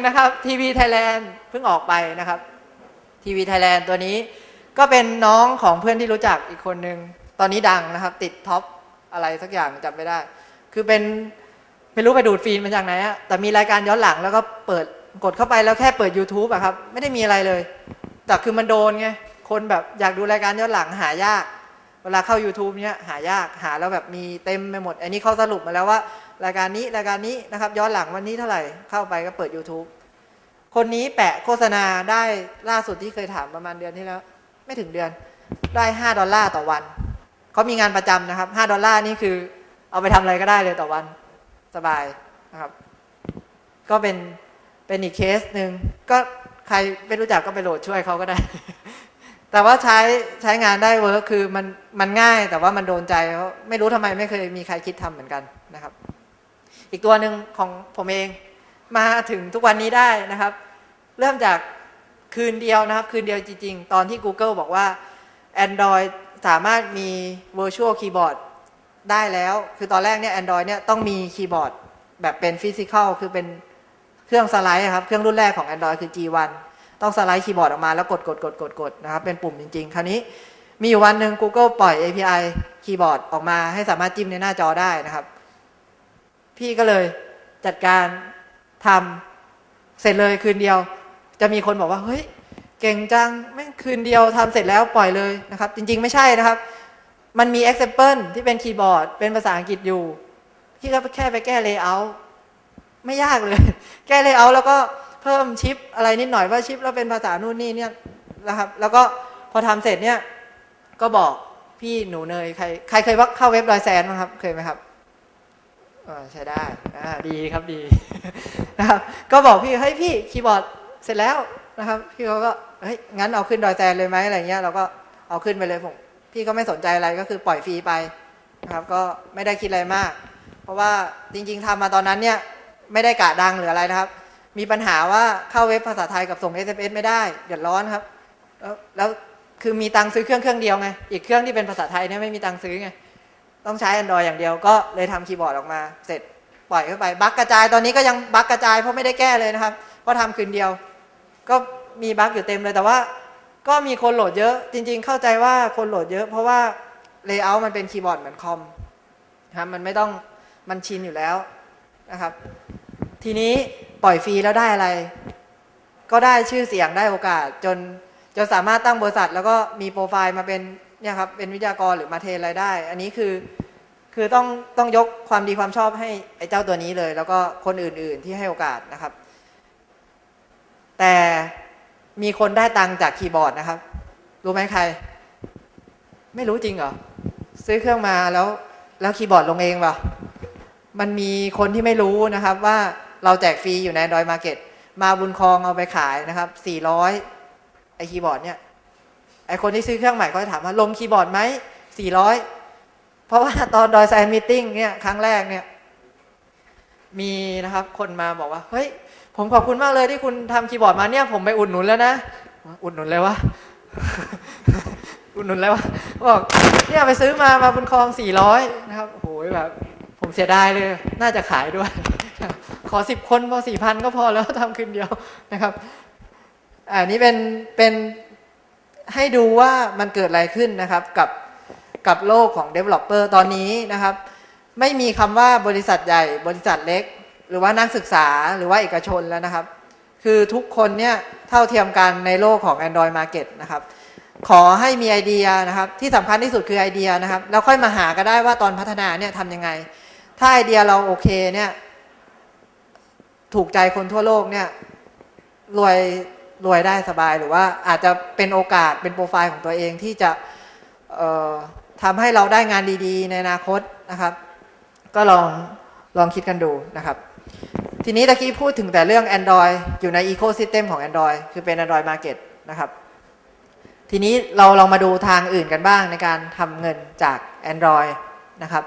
นะครับทีวีไทยแลนด์เพิ่งออกไปนะครับทีวีไทยแลนด์ตัวนี้ก็เป็นน้องของเพื่อนที่รู้จักอีกคนนึง ตอนนี้ดังนะครับ ติดท็อปอะไรสักอย่างจำไม่ได้ คือเป็นไม่รู้ไปดูดฟีนมาจากไหนอะแต่มีรายการย้อนหลังแล้วก็เปิดกดเข้าไปแล้วแค่เปิด YouTube อะครับ ไม่ได้มีอะไรเลย แต่คือมันโดนไง คนแบบอยากดูรายการย้อนหลังหายาก เวลาเข้า YouTube เนี้ยหายากหาแล้วแบบมีเต็มไปหมด อันนี้เขาสรุปมาแล้วว่า รายการนี้รายการนี้นะครับ ย้อนหลังวันนี้เท่าไหร่เข้าไปก็เปิด YouTube คนนี้แปะโฆษณาได้ล่าสุดที่เคยถามประมาณเดือนที่แล้ว ไม่ถึงเดือน ได้5ดอลลาร์ต่อวันเขามีงานประจำนะครับ5ดอลลาร์นี่คือเอาไปทำอะไรก็ได้เลยต่อวันสบายนะครับ ก็เป็นเป็นอีกเคสหนึ่งก็ใครไม่รู้จักก็ไปโหลดช่วยเขาก็ได้ แต่ว่าใช้ใช้งานได้เวิร์คคือมันมันง่ายแต่ว่ามันโดนใจเขาไม่รู้ทำไมไม่เคยมีใครคิดทำเหมือนกันนะครับ อีกตัวหนึ่งของผมเองมาถึงทุกวันนี้ได้นะครับ เริ่มจากคืนเดียวนะครับ คืนเดียวจริง ๆ ตอนที่ Google บอกว่า Android สามารถมี Virtual Keyboard ได้แล้ว คือตอนแรกเนี่ย Android เนี่ยต้องมีคีย์บอร์ดแบบเป็นฟิสิก a l คือเป็นเครื่องสไลด์ครับ เครื่องรุ่นแรกของ Android คือ G1 ต้องสไลด์คีย์บอร์ดออกมาแล้วกดกดกดกดกดนะครับ เป็นปุ่มจริง ๆ คราวนี้มีอยู่วันหนึ่ง Google ปล่อย API คีย์บอร์ดออกมาให้สามารถจิ้มในหน้าจอได้นะครับ พี่ก็เลยจัดการทำเสร็จเลยคืนเดียว จะมีคนบอกว่า เฮ้ย เก่งจังแม่งคืนเดียวทำเสร็จแล้วปล่อยเลยนะครับ จริง ๆ ไม่ใช่นะครับ มันมี example ที่เป็นคีย์บอร์ด เป็นภาษาอังกฤษอยู่ พี่ก็แค่ไปแก้ layout ไม่ยากเลย แก้ layout แล้วก็เพิ่มชิปอะไรนิดหน่อยว่าชิปแล้วเป็นภาษานู่นนี่เนี่ยนะครับ แล้วก็พอทำเสร็จเนี่ยก็บอกพี่หนูเนยใครใครเคยว่าเข้าเว็บดอยแซนบ้างครับ เคยไหมครับ ใช้ได้ดีครับดีนะครับ ก็บอกพี่เฮ้ยพี่คีย์บอร์ดเสร็จแล้วนะครับ พี่เขาก็เฮ้ยงั้นเอาขึ้นดอยแซนเลยไหมอะไรเงี้ยเราก็เอาขึ้นไปเลยผมพี่ก็ไม่สนใจอะไรก็คือปล่อยฟรีไปนะครับก็ไม่ได้คิดอะไรมาก เพราะว่าจริง ๆทำมาตอนนั้นเนี่ยไม่ได้กะดังหรืออะไรนะครับ มีปัญหาว่าเข้าเว็บภาษาไทยกับส่ง SMS ไม่ได้เดือดร้อนครับแล้วแล้วคือมีตังค์ซื้อเครื่องเครื่องเดียวไงอีกเครื่องที่เป็นภาษาไทยเนี่ยไม่มีตังค์ซื้อไง ต้องใช้ Android อย่างเดียวก็เลยทำคีย์บอร์ดออกมา เสร็จปล่อยเข้าไปบั๊กกระจายตอนนี้ก็ยังบั๊กกระจายเพราะไม่ได้แก้เลยนะครับก็ทำคืนเดียว ก็มีบั๊กอยู่เต็มเลยแต่ว่า ก็มีคนโหลดเยอะ จริง ๆ เข้าใจว่าคนโหลดเยอะ เพราะว่าเลเยอร์มันเป็นคีย์บอร์ดเหมือนคอมนะครับมันไม่ต้องมันชินอยู่แล้วนะครับ ทีนี้ปล่อยฟรีแล้วได้อะไร ก็ได้ชื่อเสียงได้โอกาสจนจนสามารถตั้งบริษัท แล้วก็มีโปรไฟล์มาเป็น เนี่ยครับเป็นวิทยากรหรือมาเทรนรายได้ อันนี้คือคือต้องต้องยกความดีความชอบให้ไอ้เจ้าตัวนี้เลย แล้วก็คนอื่น ๆที่ให้โอกาสนะครับ แต่มีคนได้ตังค์จากคีย์บอร์ดนะครับ รู้ไหมใคร ไม่รู้จริงเหรอ ซื้อเครื่องมาแล้วแล้วคีย์บอร์ดลงเองป่ะมันมีคนที่ไม่รู้นะครับว่าเราแจกฟรีอยู่ใน Android Market มาบุญครองเอาไปขายนะครับ400ไอคีย์บอร์ดเนี่ย คนที่ซื้อเครื่องใหม่ก็จะถามว่าลงคีย์บอร์ดไหม400เพราะว่าตอนดอยแซนมิทติ้งเนี่ยครั้งแรกเนี่ยมีนะครับ คนมาบอกว่า เฮ้ย ผมขอบคุณมากเลยที่คุณทำคีย์บอร์ดมาเนี่ย ผมไปอุดหนุนแล้วนะ อุดหนุนเลยวะอุดหนุนเลยวะบอกเนี่ยไปซื้อมามาบนคลอง400นะครับโอ้โหแบบ ผมเสียดายเลย น่าจะขายด้วย ขอสิบคนพอสี่พันก็พอแล้วทำคืนเดียวนะครับอันนี้เป็นเป็น ให้ดูว่ามันเกิดอะไรขึ้นนะครับกับกับโลกของ Developer ตอนนี้นะครับ ไม่มีคำว่าบริษัทใหญ่บริษัทเล็ก หรือว่านักศึกษาหรือว่าเอกชนแล้วนะครับ คือทุกคนเนี่ยเท่าเทียมกันในโลกของ Android Market นะครับขอให้มีไอเดียนะครับ ที่สำคัญที่สุดคือไอเดียนะครับ แล้วค่อยมาหาก็ได้ว่าตอนพัฒนาเนี่ยทำยังไง ถ้าไอเดียเราโอเคเนี่ย ถูกใจคนทั่วโลกเนี่ยรวย รวยได้สบายหรือว่าอาจจะเป็นโอกาสเป็นโปรไฟล์ของตัวเองที่จะทำให้เราได้งานดีๆ ในอนาคตนะครับ ก็ลองลองคิดกันดูนะครับ ทีนี้ตะกี้พูดถึงแต่เรื่อง Android อยู่ใน Ecosystem ของ Android คือเป็น Android Market นะครับ ทีนี้เราลองมาดูทางอื่นกันบ้างในการทำเงินจาก Android นะครับ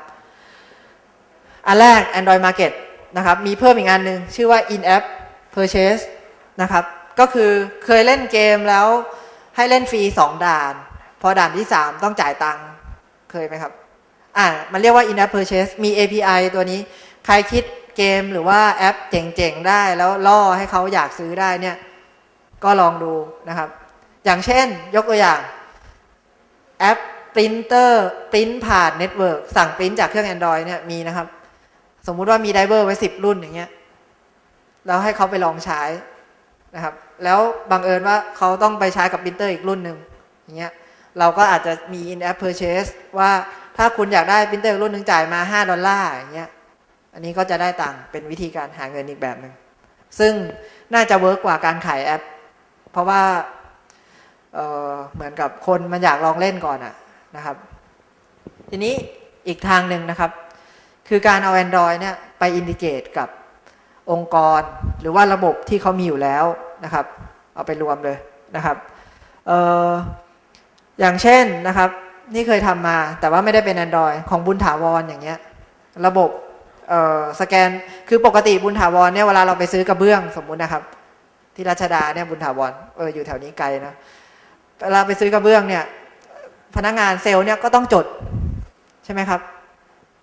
อันแรก Android Market นะครับ มีเพิ่มอีกอันหนึ่งชื่อว่า In-App Purchase นะครับ ก็คือเคยเล่นเกมแล้วให้เล่นฟรี2ด่าน พอด่านที่3ต้องจ่ายตังค์เคยไหมครับ อ่ามันเรียกว่า In-App Purchase มี API ตัวนี้ ใครคิดเกมหรือว่าแอปเจ๋งๆ ได้แล้วล่อให้เขาอยากซื้อได้เนี่ย ก็ลองดูนะครับ อย่างเช่น ยกตัวอย่าง แอปปรินเตอร์ปริ้นผ่านเน็ตเวิร์กสั่งปริ้นจากเครื่อง Android เนี่ยมีนะครับ สมมุติว่ามีไดเวอร์ไว้สิบรุ่นอย่างเงี้ยแล้วให้เขาไปลองใช้ นะครับ แล้วบังเอิญว่าเขาต้องไปใช้กับปรินเตอร์อีกรุ่นหนึ่งอย่างเงี้ยเราก็อาจจะมี in app purchase ว่าถ้าคุณอยากได้ปรินเตอร์รุ่นหนึ่งจ่ายมา 5 ดอลลาร์อย่างเงี้ยอันนี้ก็จะได้ตังค์เป็นวิธีการหาเงินอีกแบบหนึ่งซึ่งน่าจะเวิร์กกว่าการขายแอป เพราะว่าเเหมือนกับคนมันอยากลองเล่นก่อนอะนะครับ ทีนี้อีกทางหนึ่งนะครับ คือการเอา Android เนี่ยไปอินดิเกตกับองค์กร หรือว่าระบบที่เขามีอยู่แล้ว นะครับ เอาไปรวมเลยนะครับเอออย่างเช่นนะครับ นี่เคยทำมาแต่ว่าไม่ได้เป็น Android ของบุญถาวรอย่างเงี้ย ระบบเออสแกนคือปกติบุญถาวรเนี่ยเวลาเราไปซื้อกระเบื้องสมมุตินะครับ ที่รัชดาเนี่ยบุญถาวรเอออยู่แถวนี้ไกลนะเวลาไปซื้อกระเบื้องเนี่ย พนักงานเซลล์เนี่ยก็ต้องจดใช่ไหมครับ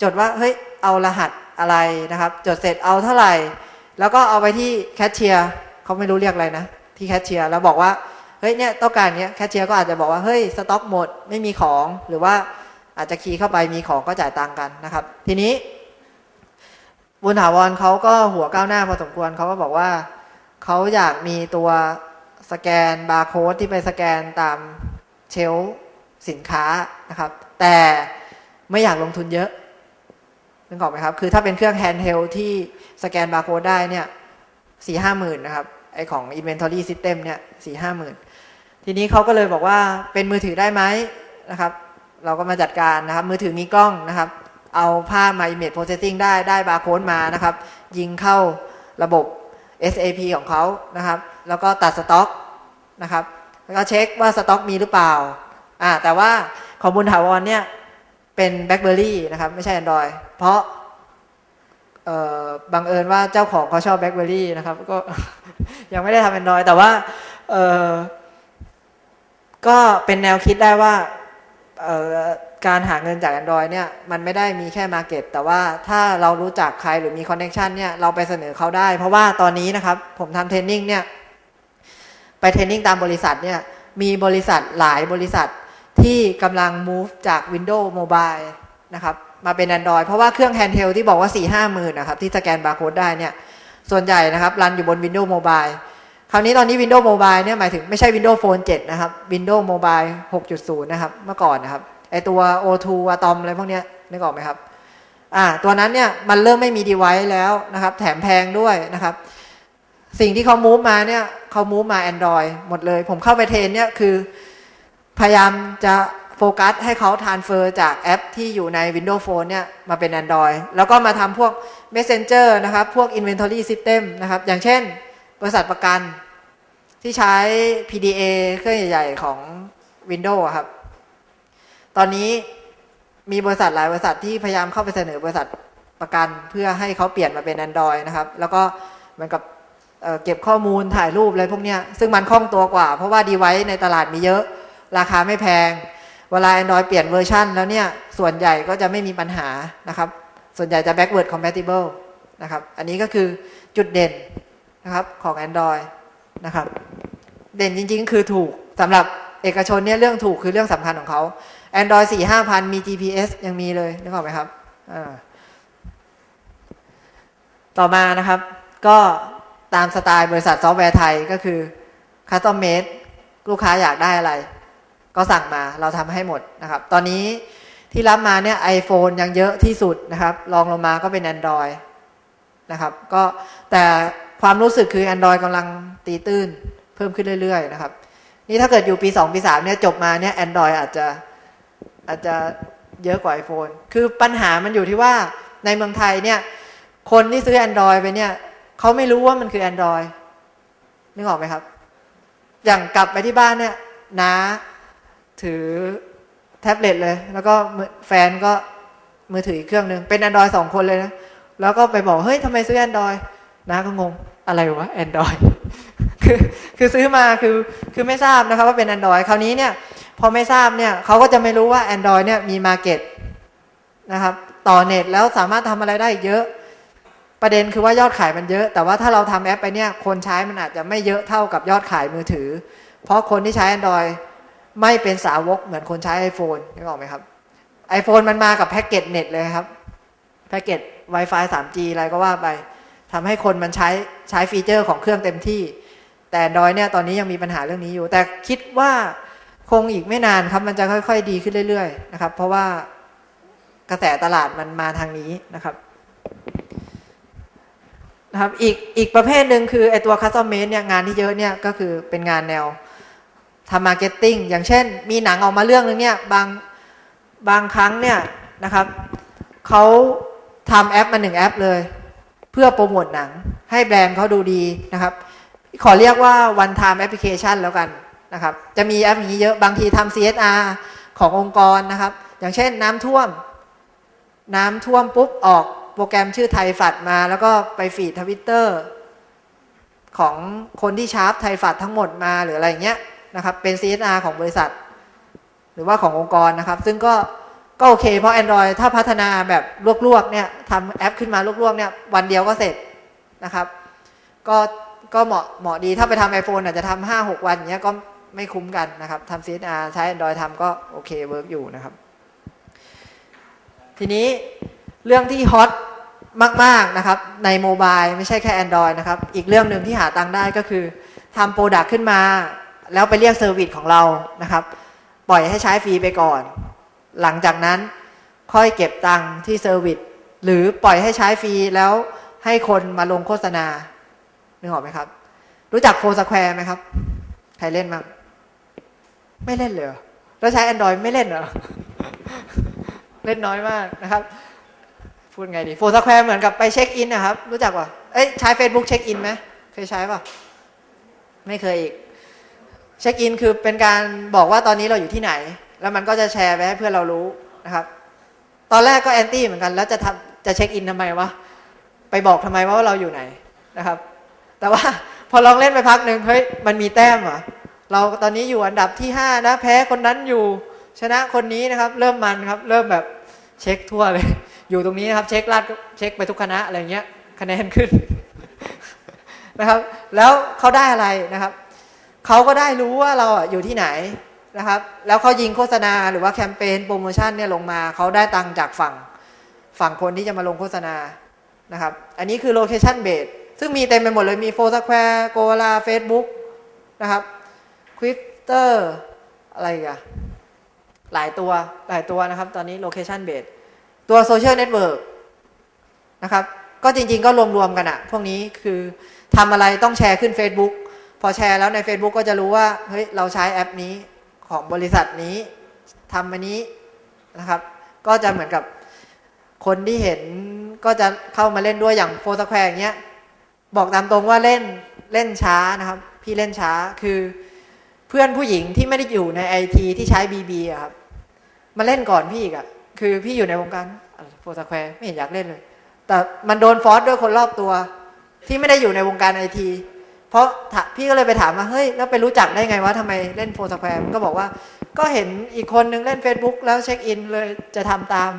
จดว่าเฮ้ยเอารหัสอะไรนะครับ จดเสร็จเอาเท่าไหร่ แล้วก็เอาไปที่แคชเชียร์ เขาไม่รู้เรียกอะไรนะ ที่แคชเชียร์แล้วบอกว่าเฮ้ยเนี่ยต้องการเนี้ยแคชเชียร์ก็อาจจะบอกว่าเฮ้ยสต็อกหมดไม่มีของหรือว่าอาจจะคีย์เข้าไปมีของก็จ่ายตังค์กันนะครับ ทีนี้ บุญถาวรเขาก็หัวก้าวหน้าพอสมควรเขาก็บอกว่าเขาอยากมีตัวสแกนบาร์โค้ดที่ไปสแกนตามเชลสินค้านะครับ แต่ไม่อยากลงทุนเยอะนึกออกไหมครับ คือถ้าเป็นเครื่องแฮนด์เฮลที่สแกนบาร์โค้ดได้เนี่ย สี่ห้าหมื่นนะครับไอของ Inventory System เนี่ยสี่ห้าหมื่นทีนี้เขาก็เลยบอกว่าเป็นมือถือได้ไหมนะครับ เราก็มาจัดการนะครับ มือถือมีกล้องนะครับ เอาภาพมา Image Processing ได้ได้บาร์โค้ดมานะครับ ยิงเข้าระบบ SAP ของเขานะครับ แล้วก็ตัดสต็อกนะครับแล้วก็เช็คว่าสต็อกมีหรือเปล่าอ่าแต่ว่าของบุญถาวรเนี่ยเป็น BlackBerry นะครับ ไม่ใช่ Android เพราะ บังเอิญว่าเจ้าของเขาชอบ BlackBerry นะครับ ก็ยังไม่ได้ทำ Android แต่ว่าก็เป็นแนวคิดได้ว่าการหาเงินจาก Android เนี่ยมันไม่ได้มีแค่ Market แต่ว่าถ้าเรารู้จักใครหรือมี Connection เนี่ยเราไปเสนอเขาได้ เพราะว่าตอนนี้นะครับ ผมทำเทรนนิ่งเนี่ยไปเทรนนิ่งตามบริษัทเนี่ยมีบริษัทหลายบริษัทที่กำลัง move จาก Windows Mobile นะครับ มาเป็น Android เพราะว่าเครื่อง handheld ที่บอกว่า 4 5หมื่นนะครับที่สแกนบาร์โค้ดได้เนี่ยส่วนใหญ่นะครับรันอยู่บน Windows Mobile คราวนี้ตอนนี้ Windows Mobile เนี่ยหมายถึงไม่ใช่ Windows Phone 7 นะครับ Windows Mobile 6.0 นะครับ เมื่อก่อนนะครับไอตัว O2 Atom อะไรพวกเนี้ยนึกออกไหมครับอ่าตัวนั้นเนี่ยมันเริ่มไม่มี device แล้วนะครับ แถมแพงด้วยนะครับ สิ่งที่เขามูฟมาเนี่ยเขามูฟมา Android หมดเลย ผมเข้าไปเทรนเนี่ยคือพยายามจะ ฟกัสให้เขาทานเฟอร์จากแอปที่อยู่ใน Windows Phone เนี่ยมาเป็น Android แล้วก็มาทำพวก Messenger นะครับ พวก Inventory System นะครับ อย่างเช่น บริษัทประกัน ที่ใช้ PDA เครื่องใหญ่ ๆ ของ Windows ครับ ตอนนี้มีบริษัทหลายบริษัทที่พยายามเข้าไปเสนอบริษัทประกัน เพื่อให้เขาเปลี่ยนมาเป็น Android นะครับ แล้วก็เหมือนกับเเก็บข้อมูลถ่ายรูปอะไรพวกนี้ซึ่งมันคล่องตัวกว่า เพราะว่าดีไว c e ในตลาดมีเยอะ ราคาไม่แพง เวลา Android เปลี่ยนเวอร์ชันแล้วเนี่ย ส่วนใหญ่ก็จะไม่มีปัญหานะครับ ส่วนใหญ่จะ backward compatible นะครับ อันนี้ก็คือจุดเด่นนะครับของ Android นะครับ เด่นจริง ๆ คือถูกสำหรับเอกชนเนี่ยเรื่องถูกคือเรื่องสำคัญของเขา Android 4 5พันมี GPS ยังมีเลยนึกออกไหมครับ ต่อมานะครับ ก็ตามสไตล์บริษัทซอฟต์แวร์ไทยก็คือ custom made ลูกค้าอยากได้อะไร ก็สั่งมาเราทำให้หมดนะครับ ตอนนี้ที่รับมาเนี่ย iPhone ยังเยอะที่สุดนะครับรองลงมาก็เป็น Android นะครับก็แต่ความรู้สึกคือ Android กำลังตีตื้นเพิ่มขึ้นเรื่อย ๆ นะครับ นี่ถ้าเกิดอยู่ปี 2 ปี 3 เนี่ยจบมาเนี่ย Android อาจจะอาจจะเยอะกว่า iPhone คือปัญหามันอยู่ที่ว่าในเมืองไทยเนี่ย คนที่ซื้อ Android ไปเนี่ยเขาไม่รู้ว่ามันคือ Android นึกออกไหมครับ อย่างกลับไปที่บ้านเนี่ยน้า ถือแท็บเล็ตเลย แล้วก็แฟนก็มือถืออีกเครื่องหนึ่งเป็น Android สองคนเลยนะ แล้วก็ไปบอก เฮ้ยทำไมซื้อ Android น้าก็งง อะไรวะ Android คือคือซื้อมาคือคือไม่ทราบนะครับว่าเป็น Android คราวนี้เนี่ยพอไม่ทราบเนี่ยเขาก็จะไม่รู้ว่า Android เนี่ยมีมาเก็ตนะครับต่อเน็ตแล้วสามารถทำอะไรได้เยอะประเด็นคือว่ายอดขายมันเยอะ แต่ว่าถ้าเราทำแอปไปเนี่ยคนใช้มันอาจจะไม่เยอะเท่ากับยอดขายมือถือ เพราะคนที่ใช้ Android ไม่เป็นสาวกเหมือนคนใช้ iPhone นึกออกไหมครับ iPhone มันมากับแพ็กเกจเน็ตเลยครับ แพ็กเกจ Wi-Fi 3G อะไรก็ว่าไปทำให้คนมันใช้ใช้ฟีเจอร์ของเครื่องเต็มที่ แต่ Android เนี่ยตอนนี้ยังมีปัญหาเรื่องนี้อยู่ แต่คิดว่าคงอีกไม่นานครับมันจะค่อย ๆ ดีขึ้นเรื่อยๆนะครับ เพราะว่ากระแสตลาดมันมาทางนี้นะครับนะครับอีกอีกประเภทหนึ่งคือไอตัวคัสตอมเม e เนี่ยงานที่เยอะเนี่ยก็คือเป็นงานแนว ทำมาร์เก็ตติ้งอย่างเช่น มีหนังออกมาเรื่องนึงเนี่ยบางบางครั้งเนี่ยนะครับเขาทำแอปมาหนึ่งแอปเลย เพื่อโปรโมทหนัง ให้แบรนด์เขาดูดีนะครับ ขอเรียกว่า one time application แล้วกันนะครับ จะมีแอปอย่างนี้เยอะบางทีทำ CSR ขององค์กรนะครับ อย่างเช่นน้ำท่วม น้ำท่วมปุ๊บออกโปรแกรมชื่อไทยฝัดมา แล้วก็ไปฟีดทวิตเตอร์ของคนที่ชาร์ปไทยฝัดทั้งหมดมาหรืออะไรเงี้ย นะครับเป็น CSR ของบริษัท หรือว่าขององค์กรนะครับ ซึ่งก็ก็โอเค เพราะ Android ถ้าพัฒนาแบบลวกๆเนี่ยทำแอปขึ้นมาลวกๆเนี่ยวันเดียวก็เสร็จนะครับ ก็ก็เหมาะเหมาะดีถ้าไปทำ iPhone อาจจะทำห้าหกวันเนี้ยก็ไม่คุ้มกันนะครับทำ CSR ใช้ Android ทำก็โอเคเวิร์กอยู่นะครับ ทีนี้เรื่องที่ฮอตมาก ๆ นะครับ ในโมบายไม่ใช่แค่ Android นะครับ อีกเรื่องหนึ่งที่หาตังค์ได้ก็คือทำโปรดักต์ขึ้นมา แล้วไปเรียกเซอร์วิสของเรานะครับ ปล่อยให้ใช้ฟรีไปก่อน หลังจากนั้นค่อยเก็บตังค์ที่เซอร์วิสหรือปล่อยให้ใช้ฟรีแล้วให้คนมาลงโฆษณานึกออกไหมครับ รู้จักโฟสแควร์ไหมครับ ใครเล่นมั้งไม่เล่นเลยเหรอแล้วใช้ Android ไม่เล่นเหรอ เล่นน้อยมากนะครับ พูดไงดีโฟสแควร์เหมือนกับไปเช็คอินนะครับ รู้จักป่ะเอ้ยใช้ Facebook เช็คอินไหมเคยใช้ป่ะ ไม่เคยอีก เช็คอินคือเป็นการบอกว่าตอนนี้เราอยู่ที่ไหน แล้วมันก็จะแชร์ไปให้เพื่อนเรารู้นะครับ ตอนแรกก็แอนตี้เหมือนกัน แล้วจะทำจะเช็คอินทำไมวะไปบอกทำไมว่าเราอยู่ไหนนะครับ แต่ว่าพอลองเล่นไปพักหนึ่งเฮ้ยมันมีแต้มเหรอเราตอนนี้อยู่อันดับที่ห้านะแพ้คนนั้นอยู่ชนะคนนี้นะครับ เริ่มมันครับ เริ่มแบบเช็คทั่วเลย อยู่ตรงนี้นะครับ เช็คลาดเช็คไปทุกคณะอะไรเงี้ยคะแนนขึ้นนะครับ แล้วเขาได้อะไรนะครับ เขาก็ได้รู้ว่าเราอยู่ที่ไหนนะครับ แล้วเขายิงโฆษณาหรือว่าแคมเปญโปรโมชั่นเนี่ยลงมาเขาได้ตังค์จากฝั่งฝั่งคนที่จะมาลงโฆษณานะครับ อันนี้คือโลเคชันเบสซึ่งมีเต็มไปหมดเลยมีโฟสแควร์โกลาเฟซบุ๊กนะครับควิ t เตอร์อะไรอีกันหลายตัวหลายตัวนะครับ ตอนนี้โลเคชันเบสตัวโซเชียลเน็ตเวิร์กนะครับ ก็จริง ๆ ก็รวม ๆ กันอะพวกนี้คือทำอะไรต้องแชร์ขึ้น Facebook พอแชร์แล้วใน Facebook ก็จะรู้ว่าเฮ้ยเราใช้แอปนี้ของบริษัทนี้ทำอันนี้นะครับ ก็จะเหมือนกับคนที่เห็นก็จะเข้ามาเล่นด้วยอย่างโฟสแควร์อย่างเงี้ยบอกตามตรงว่าเล่นเล่นช้านะครับ พี่เล่นช้าคือเพื่อนผู้หญิงที่ไม่ได้อยู่ในไอทีที่ใช้บีบีอะครับมาเล่นก่อนพี่อีกอะคือพี่อยู่ในวงการโฟสแควร์ไม่เห็นอยากเล่นเลย แต่มันโดนฟอสด้วยคนรอบตัว ที่ไม่ได้อยู่ในวงการไอที เพราะพี่ก็เลยไปถามว่าเฮ้ยแล้วไปรู้จักได้ไงว่าทำไมเล่นโฟสแควร์ก็บอกว่า ก็เห็นอีกคนนึงเล่น Facebook แล้วเช็คอินเลยจะทำตาม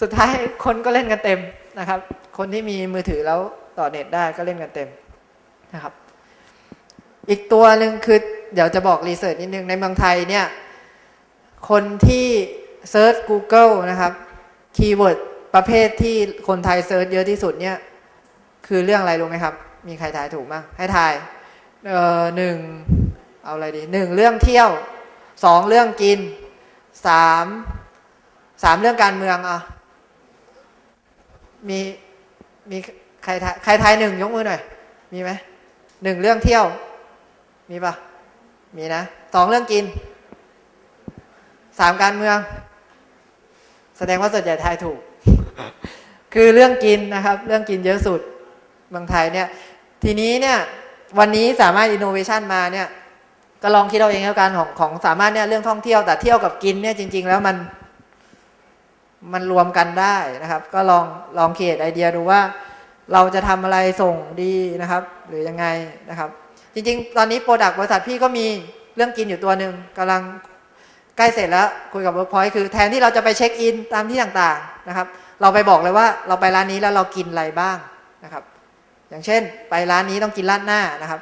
สุดท้ายคนก็เล่นกันเต็มนะครับ คนที่มีมือถือแล้วต่อเน็ตได้ก็เล่นกันเต็มนะครับ อีกตัวหนึ่งคือเดี๋ยวจะบอกรีเสิร์ชนิดนึงในเมืองไทยเนี่ย คนที่เซิร์ช Google นะครับคีย์เวิร์ดประเภทที่คนไทยเซิร์ชเยอะที่สุดเนี่ย คือเรื่องอะไรรู้ไหมครับ มีใครทายถูกมั้งให้ทายเออหนึ่งเอาอะไรดีหนึ่งเรื่องเที่ยวสองเรื่องกินสามสามเรื่องการเมืองอะมีมีใครทายใครทายหนึ่งยกมือหน่อย มีไหมหนึ่งเรื่องเที่ยว มีปะมีนะสองเรื่องกินสามการเมือง แสดงว่าส่วนใหญ่ทายถูก คือเรื่องกินนะครับ เรื่องกินเยอะสุดเมืองไทยเนี่ย ทีนี้เนี่ยวันนี้สามารถอินโนเวชันมาเนี่ยก็ลองคิดเอาเองแล้วกันของของสามารถเนี่ยเรื่องท่องเที่ยวแต่เที่ยวกับกินเนี่ยจริง ๆ แล้วมันมันรวมกันได้นะครับ ก็ลองลองเคิดไอเดียดูว่า เราจะทำอะไรส่งดีนะครับ หรือยังไงนะครับ จริง ๆ ตอนนี้โปรดักต์บริษัทพี่ก็มีเรื่องกินอยู่ตัวหนึ่งกำลังใกล้เสร็จแล้วคุยกับ Workpoint คือแทนที่เราจะไปเช็คอินตามที่ต่างๆนะครับ เราไปบอกเลยว่าเราไปร้านนี้แล้วเรากินอะไรบ้างนะครับ อย่างเช่น ไปร้านนี้ต้องกินราดหน้านะครับ